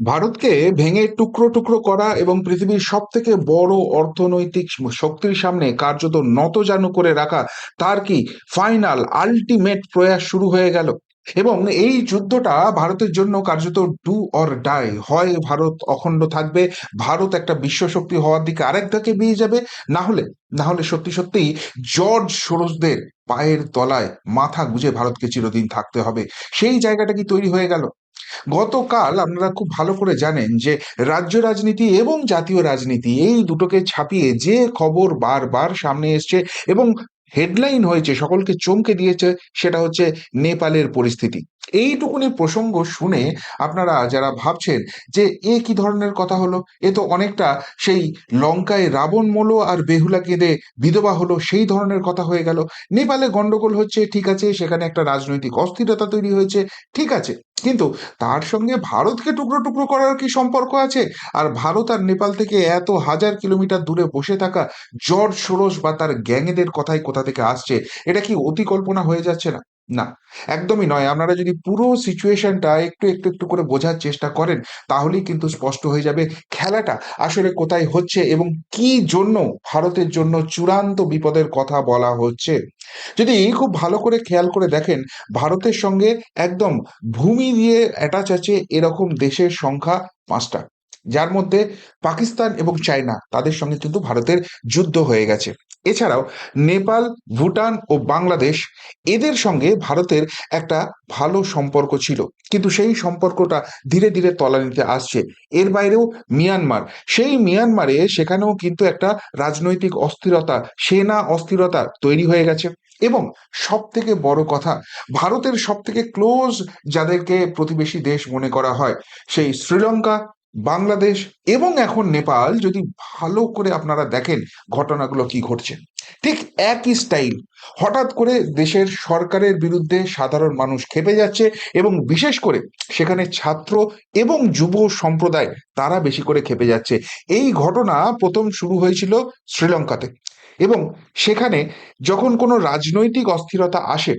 ভারতকে ভেঙে টুকরো টুকরো করা এবং পৃথিবীর সব থেকে বড় অর্থনৈতিক শক্তির সামনে কার্যত নতজানু করে রাখা, তার কি ফাইনাল আলটিমেট প্রয়াস শুরু হয়ে গেল? এবং এই যুদ্ধটা ভারতের জন্য কার্যত ডু অর ডাই হয় ভারত অখণ্ড থাকবে, ভারত একটা বিশ্ব শক্তি হওয়ার দিকে আরেক ধাকে বিয়ে যাবে, না হলে না হলে সত্যি সত্যিই জর্জ সোরসদের পায়ের তলায় মাথা গুজে ভারতকে চিরদিন থাকতে হবে। সেই জায়গাটা কি তৈরি হয়ে গেল? গতকাল আপনারা খুব ভালো করে জানেন যে রাজ্য রাজনীতি এবং জাতীয় রাজনীতি এই দুটোকে ছাপিয়ে যে খবর বারবার সামনে এসছে এবং হেডলাইন হয়েছে, সকলকে চমকে দিয়েছে, সেটা হচ্ছে নেপালের পরিস্থিতি। এইটুকুনি প্রসঙ্গ শুনে আপনারা যারা ভাবছেন যে এ কি ধরনের কথা হলো, এ তো অনেকটা সেই লঙ্কায় রাবণ মোলো আর বেহুলা কেঁদে বিধবা হলো, সেই ধরনের কথা হয়ে গেল। নেপালে গন্ডগোল হচ্ছে, ঠিক আছে, সেখানে একটা রাজনৈতিক অস্থিরতা তৈরি হয়েছে, ঠিক আছে। কিন্তু তার সঙ্গে ভারতকে টুকরো টুকরো করার কি সম্পর্ক আছে? আর ভারত আর নেপাল থেকে এত হাজার কিলোমিটার দূরে বসে থাকা জর্জ সোরস বা তার গ্যাংদের কথাই কোথা থেকে আসছে? এটা কি অতিকল্পনা হয়ে যাচ্ছে না? না, একদমই নয়। আপনারা যদি পুরো সিচুয়েশনটা একটু একটু একটু করে বোঝার চেষ্টা করেন, তাহলেই কিন্তু স্পষ্ট হয়ে যাবে খেলাটা আসলে কোথায় হচ্ছে এবং কি জন্য ভারতের জন্য চূড়ান্ত বিপদের কথা বলা হচ্ছে। যদি খুব ভালো করে খেয়াল করে দেখেন, ভারতের সঙ্গে একদম ভূমি দিয়ে অ্যাটাচ আছে এরকম দেশের সংখ্যা পাঁচটা। যার মধ্যে পাকিস্তান এবং চায়না তাদের সঙ্গে কিন্তু ভারতের যুদ্ধ হয়ে গেছে। এছাড়াও নেপাল, ভুটান ও বাংলাদেশ এদের সঙ্গে ভারতের একটা ভালো সম্পর্ক ছিল। কিন্তু সেই সম্পর্কটা ধীরে ধীরে তলানিতে আসছে। এর বাইরেও মিয়ানমার। সেই মিয়ানমারে সেখানেও কিন্তু একটা রাজনৈতিক অস্থিরতা, সেনা অস্থিরতা তৈরি হয়ে গেছে। এবং সব থেকে বড় কথা, ভারতের সব থেকে ক্লোজ যাদেরকে প্রতিবেশী দেশ মনে করা হয়, সেই শ্রীলঙ্কা বাংলাদেশ এবং এখন নেপাল যদি ভালো করে আপনারা দেখেন ঘটনাগুলো কি ঘটছে। ঠিক একই স্টাইল হঠাৎ করে দেশের সরকারের বিরুদ্ধে সাধারণ মানুষ খেপে যাচ্ছে এবং বিশেষ করে সেখানে ছাত্র এবং যুব সম্প্রদায় তারা বেশি করে খেপে যাচ্ছে। এই ঘটনা প্রথম শুরু হয়েছিল শ্রীলঙ্কাতে এবং সেখানে যখন কোনো রাজনৈতিক অস্থিরতা আসে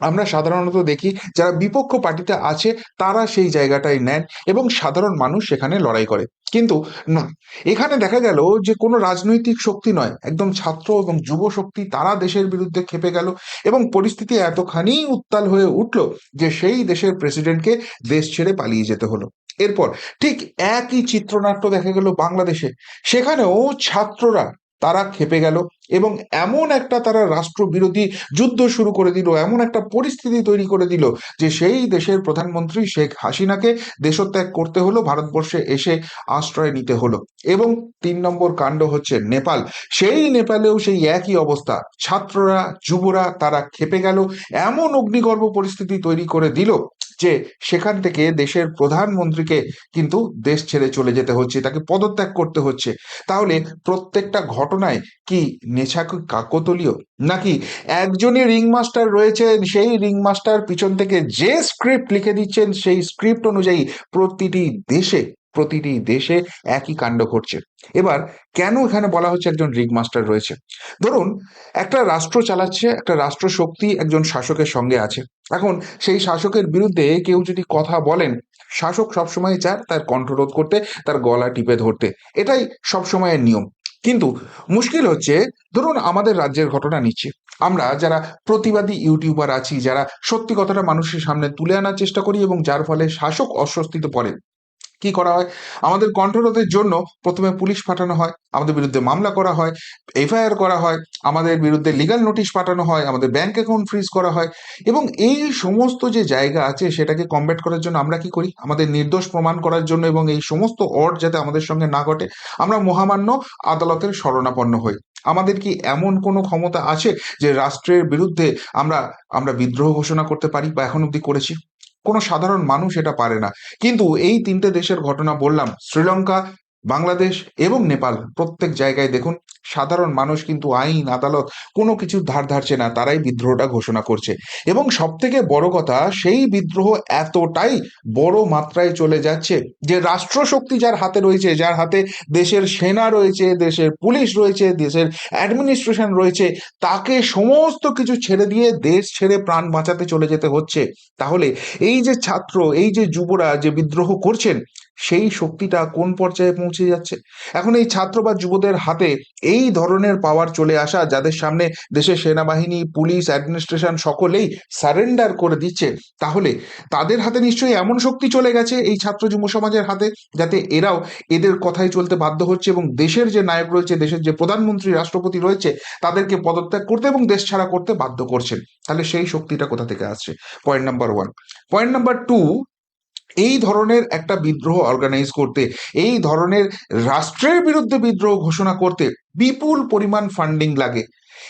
আমরা সাধারণত দেখি যারা বিপক্ষ পার্টিতে আছে, তারা সেই জায়গাটায় নেন এবং সাধারণ মানুষ সেখানে লড়াই করে। কিন্তু না, এখানে দেখা গেল যে কোনো রাজনৈতিক শক্তি নয়। একদম ছাত্র এবং যুব শক্তি, তারা দেশের বিরুদ্ধে খেপে গেল এবং পরিস্থিতি এতখানি উত্তাল হয়ে উঠল যে সেই দেশের প্রেসিডেন্টকে দেশ ছেড়ে পালিয়ে যেতে হলো। এরপর ঠিক একই চিত্রনাট্য দেখা গেল বাংলাদেশে। সেখানেও ছাত্ররা, তারা খেপে গেল এবং এমন একটা তারা রাষ্ট্রবিরোধী যুদ্ধ শুরু করে দিল, এমন একটা পরিস্থিতি তৈরি করে দিল যে সেই দেশের প্রধানমন্ত্রী শেখ হাসিনাকে দেশত্যাগ করতে হলো, ভারতবর্ষে এসে আশ্রয় নিতে হলো। এবং তিন নম্বর কাণ্ড হচ্ছে নেপাল। সেই নেপালেও সেই একই অবস্থা। ছাত্ররা, যুবরা তারা খেপে গেল, এমন অগ্নিগর্ভ পরিস্থিতি তৈরি করে দিল যে সেখান থেকে দেশের প্রধানমন্ত্রীকে কিন্তু দেশ ছেড়ে চলে যেতে হচ্ছে, তাকে পদত্যাগ করতে হচ্ছে। তাহলে প্রত্যেকটা ঘটনায় কি নেশা কাকতলীয়? নাকি একজনই রিং মাস্টার রয়েছেন সেই রিং মাস্টার পিছন থেকে যে স্ক্রিপ্ট লিখে দিচ্ছেন, সেই স্ক্রিপ্ট অনুযায়ী প্রতিটি দেশে প্রতিটি দেশে একই কাণ্ড ঘটছে। এবার কেন এখানে বলা হচ্ছে একজন রিগ মাস্টার রয়েছে? ধরুন, একটা রাষ্ট্র চালাচ্ছে, একটা রাষ্ট্র শক্তি একজন শাসকের সঙ্গে আছে। এখন সেই শাসকের বিরুদ্ধে কেউ যদি কথা বলেন, শাসক সবসময় চায় তার কণ্ঠরোধ করতে, তার গলা টিপে ধরতে। এটাই সবসময়ের নিয়ম। কিন্তু মুশকিল হচ্ছে, ধরুন আমাদের রাজ্যের ঘটনা নিচ্ছে। আমরা যারা প্রতিবাদী ইউটিউবার আছি, যারা সত্যি কথাটা মানুষের সামনে তুলে আনার চেষ্টা করি এবং যার ফলে শাসক অস্বস্তিতে পড়েন কি করা হয়? আমাদের কণ্ঠরোধের জন্য প্রথমে পুলিশ পাঠানো হয়, আমাদের বিরুদ্ধে মামলা করা হয় এফআইআর করা হয়, আমাদের বিরুদ্ধে লিগাল নোটিশ পাঠানো হয়, আমাদের ব্যাংক অ্যাকাউন্ট ফ্রিজ করা হয় এবং এই সমস্ত যে জায়গা আছে সেটাকে কমব্যাট করার জন্য আমরা কি করি? আমাদের নির্দোষ প্রমাণ করার জন্য এবং এই সমস্ত অড যাতে আমাদের সঙ্গে না ঘটে, আমরা মহামান্য আদালতের শরণাপন্ন হই। আমাদের কি এমন কোনো ক্ষমতা আছে যে রাষ্ট্রের বিরুদ্ধে আমরা আমরা বিদ্রোহ ঘোষণা করতে পারি বা এখন অব্দি করেছি? কোনো সাধারণ মানুষ এটা পারে না। কিন্তু এই তিনটে দেশের ঘটনা বললাম শ্রীলঙ্কা বাংলাদেশ এবং নেপাল প্রত্যেক জায়গায় দেখুন, সাধারণ মানুষ কিন্তু আইন, আদালত কোনো কিছু ধার ধারছে না, তারাই বিদ্রোহটা ঘোষণা করছে। এবং সব থেকে বড় কথা, সেই বিদ্রোহ এতটাই বড় মাত্রায় চলে যাচ্ছে যে রাষ্ট্রশক্তি যার হাতে রয়েছে, যার হাতে দেশের সেনা রয়েছে, দেশের পুলিশ রয়েছে, দেশের অ্যাডমিনিস্ট্রেশন রয়েছে, তাকে সমস্ত কিছু ছেড়ে দিয়ে দেশ ছেড়ে প্রাণ বাঁচাতে চলে যেতে হচ্ছে। তাহলে এই যে ছাত্র, এই যে যুবরা যে বিদ্রোহ করছেন সেই শক্তিটা কোন পর্যায়ে পৌঁছে যাচ্ছে? এখন এই ছাত্র বা যুবদের হাতে এই ধরনের পাওয়ার চলে আসা যাদের সামনে দেশের সেনাবাহিনী পুলিশ অ্যাডমিনিস্ট্রেশন সকলেই সারেন্ডার করে দিচ্ছে, তাহলে তাদের হাতে নিশ্চয়ই এমন শক্তি চলে গেছে এই ছাত্র যুব সমাজের হাতে যাতে এরাও এদের কথাই চলতে বাধ্য হচ্ছে এবং দেশের যে নায়ক রয়েছে, দেশের যে প্রধানমন্ত্রী, রাষ্ট্রপতি রয়েছে, তাদেরকে পদত্যাগ করতে এবং দেশ ছাড়া করতে বাধ্য করছেন। তাহলে সেই শক্তিটা কোথা থেকে আসছে? Point number one point number two এই ধরনের একটা বিদ্রোহ অর্গানাইজ করতে, এই ধরনের রাষ্ট্রের বিরুদ্ধে বিদ্রোহ ঘোষণা করতে বিপুল পরিমাণ ফান্ডিং লাগে।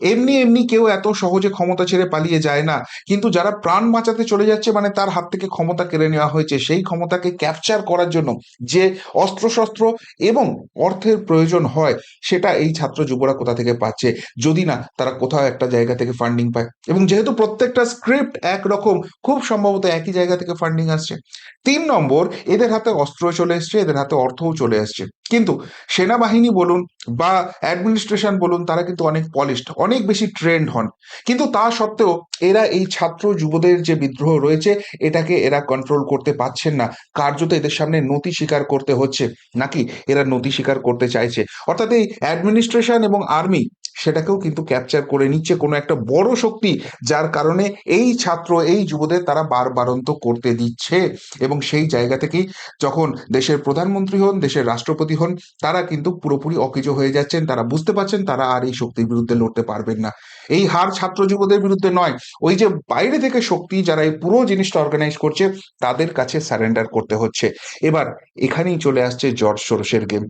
এমনি এমনি কেউ এত সহজে ক্ষমতা ছেড়ে পালিয়ে যায় না। কিন্তু যারা প্রাণ বাঁচাতে চলে যাচ্ছে মানে তার হাত থেকে ক্ষমতা কেড়ে নেওয়া হয়েছে, সেই ক্ষমতাকে ক্যাপচার করার জন্য যে অস্ত্রশস্ত্র এবং অর্থের প্রয়োজন হয়, সেটা এই ছাত্র যুবরা কোথা থেকে পাচ্ছে? যদি না, তারা কোথাও একটা জায়গা থেকে ফান্ডিং পায়। এবং যেহেতু প্রত্যেকটা স্ক্রিপ্ট একরকম, খুব সম্ভবত একই জায়গা থেকে ফান্ডিং আসছে। তিন নম্বর, এদের হাতে অস্ত্র চলে এসছে, এদের হাতে অর্থও চলে আসছে। কিন্তু সেনাবাহিনী বলুন বা অ্যাডমিনিস্ট্রেশন বলুন, তারা কিন্তু অনেক পলিশড অনেক বেশি ট্রেন্ড হন। কিন্তু তা সত্ত্বেও এরা এই ছাত্র যুবদের যে বিদ্রোহ রয়েছে, এটাকে এরা কন্ট্রোল করতে পারছেন না। কার্যত এদের সামনে নতি স্বীকার করতে হচ্ছে। নাকি এরা নতি স্বীকার করতে চাইছে? অর্থাৎ এই অ্যাডমিনিস্ট্রেশন এবং আর্মি সেটাকেও কিন্তু ক্যাপচার করে নিচ্ছে কোনো একটা বড় শক্তি, যার কারণে এই ছাত্র, এই যুবদের তারা বারবারন্ত করতে দিচ্ছে। এবং সেই জায়গা থেকেই যখন দেশের প্রধানমন্ত্রী হন, দেশের রাষ্ট্রপতি হন, তারা কিন্তু পুরোপুরি অকেজ হয়ে যাচ্ছেন। তারা বুঝতে পারছেন তারা আর এই শক্তির বিরুদ্ধে লড়তে পারবেন না। এই হার ছাত্র যুবদের বিরুদ্ধে নয়। ওই যে বাইরে থেকে শক্তি যারা এই পুরো জিনিসটা অর্গানাইজ করছে, তাদের কাছে স্যারেন্ডার করতে হচ্ছে। এবার এখানেই চলে আসছে জর্জ সোরসের গেম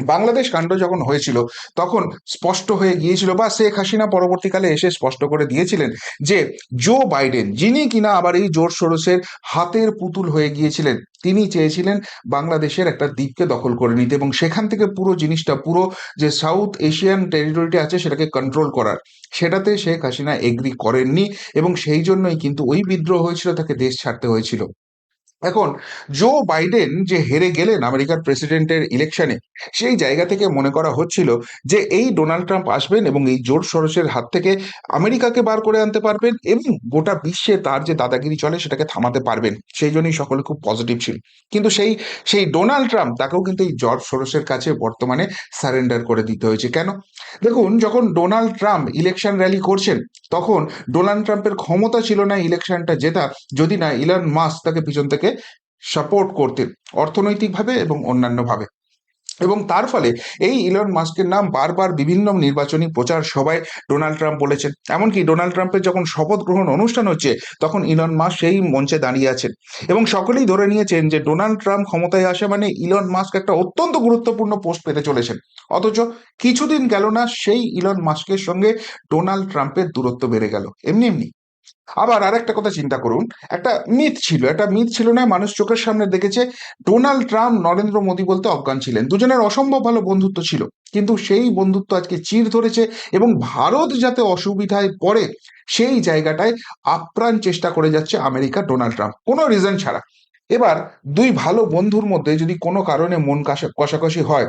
বাংলাদেশ কাণ্ড যখন হয়েছিল, তখন স্পষ্ট হয়ে গিয়েছিল বা শেখ হাসিনা পরবর্তীকালে এসে স্পষ্ট করে দিয়েছিলেন যে, জো বাইডেন, যিনি কিনা আবার এই জোর সরোসের হাতের পুতুল হয়ে গিয়েছিলেন, তিনি চেয়েছিলেন বাংলাদেশের একটা দ্বীপকে দখল করে নিতে এবং সেখান থেকে পুরো জিনিসটা, পুরো যে সাউথ এশিয়ান টেরিটরিটি আছে, সেটাকে কন্ট্রোল করার। সেটাতে শেখ হাসিনা এগ্রি করেননি এবং সেই জন্যই কিন্তু ওই বিদ্রোহ হয়েছিল, তাকে দেশ ছাড়তে হয়েছিল। এখন জো বাইডেন যে হেরে গেলেন আমেরিকার প্রেসিডেন্টের ইলেকশনে সেই জায়গা থেকে মনে করা হচ্ছিল যে এই ডোনাল্ড ট্রাম্প আসবেন এবং এই জোর সরসের হাত থেকে আমেরিকাকে বার করে আনতে পারবেন এবং গোটা বিশ্বে তার যে দাদাগিরি চলে সেটাকে থামাতে পারবেন। সেই জন্যই সকলে খুব পজিটিভ ছিল। কিন্তু সেই সেই ডোনাল্ড ট্রাম্প তাকেও কিন্তু এই জর্জ সরসের কাছে বর্তমানে সারেন্ডার করে দিতে হয়েছে। কেন? দেখুন, যখন ডোনাল্ড ট্রাম্প ইলেকশন র্যালি করছেন, তখন ডোনাল্ড ট্রাম্পের ক্ষমতা ছিল না ইলেকশনটা জেতা, যদি না ইলন মাস তাকে পিছন থেকে সাপোর্ট করতেন অর্থনৈতিকভাবে এবং অন্যান্যভাবে। এবং তার ফলে এই ইলন মাস্কের নাম বারবার বিভিন্ন নির্বাচনী প্রচার সভায় ডোনাল্ড ট্রাম্প বলেছেন। এমনকি ডোনাল্ড ট্রাম্পের যখন শপথ গ্রহণ অনুষ্ঠান হচ্ছে, তখন ইলন মাস্ক সেই মঞ্চে দাঁড়িয়ে আছেন। এবং সকলেই ধরে নিয়েছেন যে ডোনাল্ড ট্রাম্প ক্ষমতায় আসে মানে ইলন মাস্ক একটা অত্যন্ত গুরুত্বপূর্ণ পোস্ট পেতে চলেছেন। অথচ কিছুদিন গেল না, সেই ইলন মাস্কের সঙ্গে ডোনাল্ড ট্রাম্পের দূরত্ব বেড়ে গেল। এমনি এমনি। আবার আর একটা কথা চিন্তা করুন, একটা মিথ ছিল, একটা মিথ ছিল না, মানুষ চোখের সামনে দেখেছে, ডোনাল্ড ট্রাম্প নরেন্দ্র মোদী বলতে অজ্ঞান ছিলেন। দুজনের অসম্ভব ভালো বন্ধুত্ব ছিল, কিন্তু সেই বন্ধুত্ব আজকে চির ধরেছে এবং ভারত যাতে অসুবিধায় পড়ে, সেই জায়গাটায় আপ্রাণ চেষ্টা করে যাচ্ছে আমেরিকা ডোনাল্ড ট্রাম্প, কোনো রিজন ছাড়া। এবার দুই ভালো বন্ধুর মধ্যে যদি কোনো কারণে মন কষা কষাকষি হয়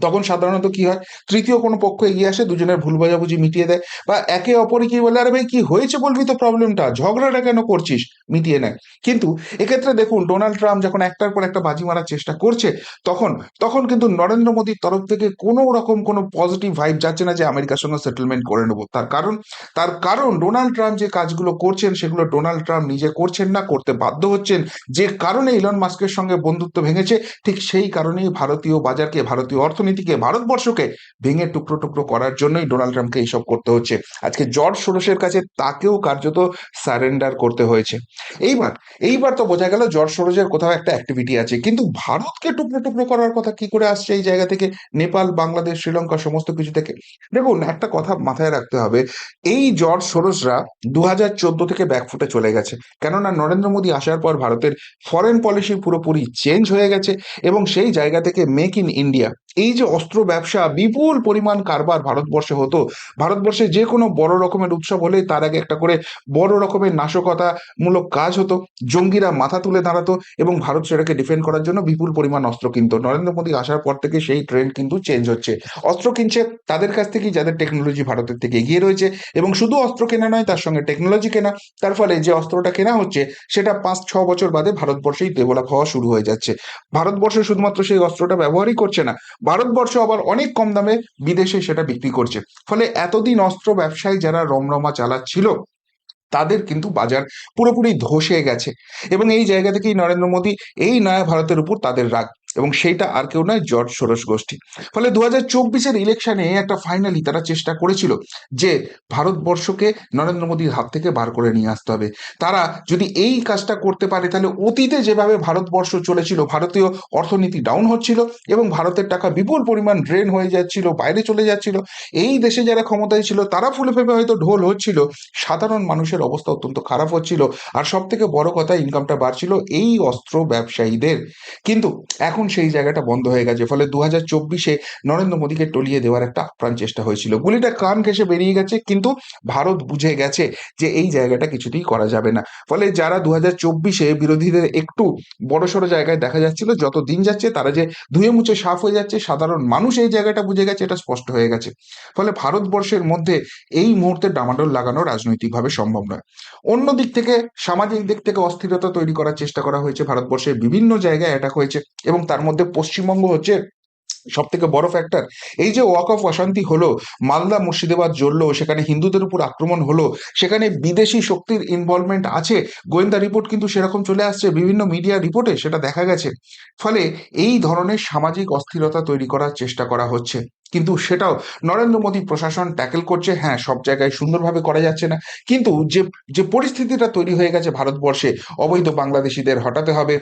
তখন সাধারণত কি হয়? তৃতীয় কোনো পক্ষ এগিয়ে আসে, দুজনের ভুল বোঝাবুঝি মিটিয়ে দেয় বা একে অপরে কি বলে, আরে ভাই, কি হয়েছে বলবি তো প্রবলেমটা ঝগড়াটা কেন করছিস? মিটিয়ে নেয়। কিন্তু এক্ষেত্রে দেখুন, ডোনাল্ড ট্রাম্প যখন একটার পর একটা বাজি মারার চেষ্টা করছে, তখন তখন কিন্তু নরেন্দ্র মোদীর তরফ থেকে কোনো রকম কোনো পজিটিভ ভাইব যাচ্ছে না যে আমেরিকার সঙ্গে সেটেলমেন্ট করে নেব। তার কারণ তার কারণ ডোনাল্ড ট্রাম্প যে কাজগুলো করছেন, সেগুলো ডোনাল্ড ট্রাম্প নিজে করছেন না, করতে বাধ্য হচ্ছেন। যে কারণে ইলন মাস্কের সঙ্গে বন্ধুত্ব ভেঙেছে, ঠিক সেই কারণেই ভারতীয় বাজারকে, ভারতীয় অর্থনীতিকে ভারতবর্ষকে ভেঙে টুকরো টুকরো করার জন্যই ডোনাল্ড ট্রাম্পকে এইসব করতে হচ্ছে। আজকে জর্জ সোরসের কাছে তাকেও কার্যত সারেন্ডার করতে হয়েছে। এইবার এইবার তো বোঝা গেল জর্জ সোরসের কোথাও একটা অ্যাক্টিভিটি আছে। কিন্তু ভারতকে টুকরো টুকরো করার কথা কি করে আসছে এই জায়গা থেকে? নেপাল, বাংলাদেশ, শ্রীলঙ্কা সমস্ত কিছু থেকে? দেখুন, একটা কথা মাথায় রাখতে হবে। এই জর্জ সোরসরা দু হাজার চোদ্দ থেকে ব্যাকফুটে চলে গেছে। কেননা নরেন্দ্র মোদী আসার পর ভারতের ফরেন পলিসি পুরোপুরি চেঞ্জ হয়ে গেছে এবং সেই জায়গা থেকে মেক ইন ইন্ডিয়া এই যে অস্ত্র ব্যবসা, বিপুল পরিমাণ কারবার ভারতবর্ষে হতো। ভারতবর্ষে যে কোনো বড় রকমের উৎসব হলে তার আগে একটা করে বড় রকমের নাশকতামূলক কাজ হতো। জঙ্গিরা মাথা তুলে দাঁড়াতো এবং ভারত সেটাকে ডিফেন্ড করার জন্য বিপুল পরিমাণ অস্ত্র কিনতো। নরেন্দ্র মোদী আসার পর থেকে সেই ট্রেন্ড কিন্তু চেঞ্জ হচ্ছে। অস্ত্র কিনছে তাদের কাছ থেকেই যাদের টেকনোলজি ভারতের থেকে এগিয়ে রয়েছে এবং শুধু অস্ত্র কেনা নয়, তার সঙ্গে টেকনোলজি কেনা, তার ফলে যে অস্ত্রটা কেনা হচ্ছে, সেটা পাঁচ, ছ বছর বাদে ভারতবর্ষেই ডেভেলপ হওয়া শুরু হয়ে যাচ্ছে। ভারতবর্ষ শুধুমাত্র সেই অস্ত্রটা ব্যবহারই করছে না ভারতবর্ষ আবার অনেক কম দামে বিদেশে সেটা বিক্রি করছে। ফলে এতদিন অস্ত্র ব্যবসায়ী যারা রমরমা চালাচ্ছিল, তাদের কিন্তু বাজার পুরোপুরি ধসে গেছে। এবং এই জায়গা থেকেই নরেন্দ্র মোদী এই নয়া ভারতের উপর তাদের রাগ। এবং সেইটা আর কেউ নয় জর্জ সোরস গোষ্ঠী। ফলে দু হাজার চব্বিশের ইলেকশনে একটা ফাইনালি তারা চেষ্টা করেছিল যে ভারতবর্ষকে নরেন্দ্র মোদীর হাত থেকে বার করে নিয়ে আসতে হবে। তারা যদি এই কাজটা করতে পারে তাহলে অতীতে যেভাবে ভারতবর্ষ চলেছিল, ভারতীয় অর্থনীতি ডাউন হচ্ছিল এবং ভারতের টাকা বিপুল পরিমাণ ড্রেন হয়ে যাচ্ছিল, বাইরে চলে যাচ্ছিল, এই দেশে যারা ক্ষমতায় ছিল তারা ফুলে ফেপে হয়তো ঢোল হচ্ছিল, সাধারণ মানুষের অবস্থা অত্যন্ত খারাপ হচ্ছিল আর সব থেকে বড় কথা ইনকামটা বাড়ছিল এই অস্ত্র ব্যবসায়ীদের। কিন্তু এখন সেই জায়গাটা বন্ধ হয়ে গেছে। ফলে দু হাজার চব্বিশে নরেন্দ্র মোদীকে টলিয়ে দেওয়ার একটা আপ্রাণ চেষ্টা হয়েছিল। গুলিটা কান ঘেসে বেরিয়ে গেছে, কিন্তু ভারত বুঝে গেছে যে এই জায়গাটা কিছুতেই করা যাবে না। ফলে যারা দু হাজার চব্বিশে বিরোধীদের একটু বড়সড় জায়গায় দেখা যাচ্ছিল, যত দিন যাচ্ছে তারা যে ধুয়ে মুছে সাফ হয়ে যাচ্ছে, সাধারণ মানুষ এই জায়গাটা বুঝে গেছে, এটা স্পষ্ট হয়ে গেছে। ফলে ভারতবর্ষের মধ্যে এই মুহূর্তে ডামাডোল লাগানো রাজনৈতিকভাবে সম্ভব নয়। অন্য দিক থেকে, সামাজিক দিক থেকে অস্থিরতা তৈরি করার চেষ্টা করা হয়েছে। ভারতবর্ষের বিভিন্ন জায়গায় অ্যাটাক হয়েছে এবং তার মধ্যে পশ্চিমবঙ্গ হচ্ছে সব থেকে বড় ফ্যাক্টর এই যে ওয়াক অফ অশান্তি হলো, মালদা মুর্শিদাবাদ জ্বললো, সেখানে হিন্দুদের উপর আক্রমণ হলো, সেখানে বিদেশি শক্তির ইনভলভমেন্ট আছে, গোয়েন্দা রিপোর্ট কিন্তু সেরকম চলে আসছে, বিভিন্ন মিডিয়া রিপোর্টে সেটা দেখা গেছে। ফলে এই ধরনের সামাজিক অস্থিরতা তৈরি করার চেষ্টা করা হচ্ছে। কিন্তু সেটাও নরেন্দ্র মোদী প্রশাসন ট্যাকেল করছে। হ্যাঁ সব জায়গায় সুন্দরভাবে করা যাচ্ছে না। কিন্তু যে যে পরিস্থিতিটা তৈরি হয়ে গেছে ভারতবর্ষে, অবৈধ বাংলাদেশিদের হটাতে হবে।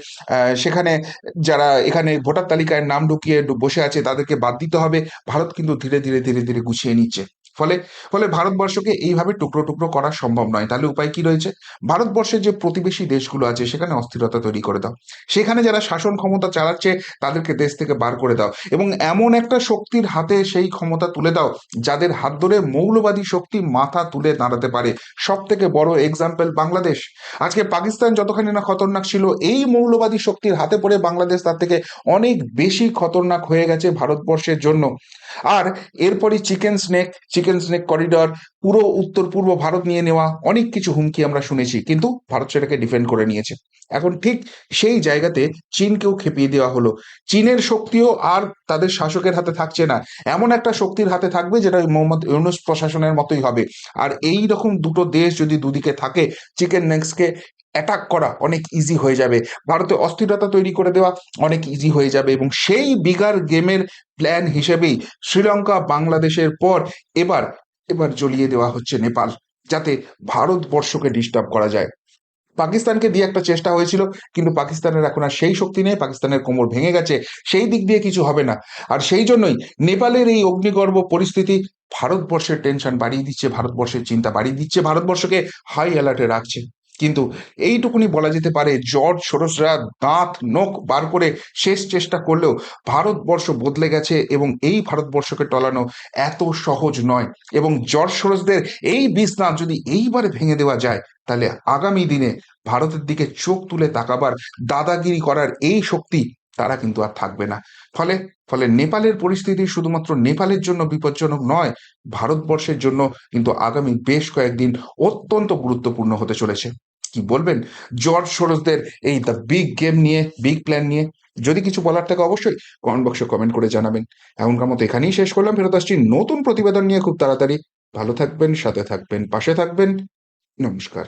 সেখানে যারা এখানে ভোটার তালিকায় নাম ঢুকিয়ে বসে আছে, তাদেরকে বাদ দিতে হবে। ভারত কিন্তু ধীরে ধীরে ধীরে ধীরে গুছিয়ে নিচ্ছে। ফলে ফলে ভারতবর্ষকে এইভাবে টুকরো টুকরো করা সম্ভব নয়। তাহলে উপায় কি রয়েছে? ভারতবর্ষের যে প্রতিবেশী দেশগুলো আছে, সেখানে অস্থিরতা তৈরি করে দাও। সেখানে যারা শাসন ক্ষমতা চালাচ্ছে, তাদেরকে দেশ থেকে বার করে দাও। এবং এমন একটা শক্তির হাতে সেই ক্ষমতা তুলে দাও, যাদের হাত ধরে মৌলবাদী শক্তি মাথা তুলে দাঁড়াতে পারে। সব থেকে বড় এক্সাম্পল বাংলাদেশ। আজকে পাকিস্তান যতখানি না খতরনাক ছিল, এই মৌলবাদী শক্তির হাতে পড়ে বাংলাদেশ তার থেকে অনেক বেশি খতরনাক হয়ে গেছে ভারতবর্ষের জন্য। আর এরপরই chicken snake chicken snake corridor পুরো উত্তর পূর্ব ভারত নিয়ে নেওয়া অনেক কিছু হুমকি আমরা শুনেছি, কিন্তু ভারত সেটাকে ডিফেন্ড করে নিয়েছে। এখন ঠিক সেই জায়গাতে চীনকেও খেপিয়ে দেওয়া হলো। চীনের শক্তিও আর তাদের শাসকের হাতে থাকছে না। এমন একটা শক্তির হাতে থাকবে যেটা মোহাম্মদ ইউনুস প্রশাসনের মতোই হবে। আর এই রকম দুটো দেশ যদি দুদিকে থাকে চিকেন নেক্সকে অ্যাটাক করা অনেক ইজি হয়ে যাবে। ভারতে অস্থিরতা তৈরি করে দেওয়া অনেক ইজি হয়ে যাবে এবং সেই বিগার গেমের প্ল্যান হিসেবেই শ্রীলঙ্কা বাংলাদেশের পর এবার এবার জ্বলিয়ে দেওয়া হচ্ছে নেপাল, যাতে ভারতবর্ষকে ডিস্টার্ব করা যায়। পাকিস্তানকে দিয়ে একটা চেষ্টা হয়েছিল, কিন্তু পাকিস্তানের এখন আর সেই শক্তি নেই, পাকিস্তানের কোমর ভেঙে গেছে, সেই দিক দিয়ে কিছু হবে না। আর সেই জন্যই নেপালের এই অগ্নিগর্ভ পরিস্থিতি ভারতবর্ষের টেনশন বাড়িয়ে দিচ্ছে, ভারতবর্ষের চিন্তা বাড়িয়ে দিচ্ছে, ভারতবর্ষকে হাই অ্যালার্টে রাখছে। কিন্তু এইটুকুনি বলা যেতে পারে, জর্জ সরসরা দাঁত, নখ বার করে শেষ চেষ্টা করলেও ভারতবর্ষ বদলে গেছে এবং এই ভারতবর্ষকে টলানো এত সহজ নয়। এবং জর্জ সরোজদের এই বিছনা যদি এইবারে ভেঙে দেওয়া যায়, তাহলে আগামী দিনে ভারতের দিকে চোখ তুলে তাকাবার, দাদাগিরি করার এই শক্তি তারা কিন্তু আর থাকবে না। ফলে ফলে নেপালের পরিস্থিতি শুধুমাত্র নেপালের জন্য বিপজ্জনক নয়, ভারতবর্ষের জন্য কিন্তু আগামী বেশ কয়েকদিন অত্যন্ত গুরুত্বপূর্ণ হতে চলেছে। কি বলবেন? জর্জ সরোজদের এই দ্য বিগ গেম নিয়ে বিগ প্ল্যান নিয়ে যদি কিছু বলার থাকে অবশ্যই কমেন্ট বক্সে কমেন্ট করে জানাবেন। এমনকার মতো এখানেই শেষ করলাম। ফেরত আসছি নতুন প্রতিবেদন নিয়ে খুব তাড়াতাড়ি। ভালো থাকবেন, সাথে থাকবেন, পাশে থাকবেন। নমস্কার।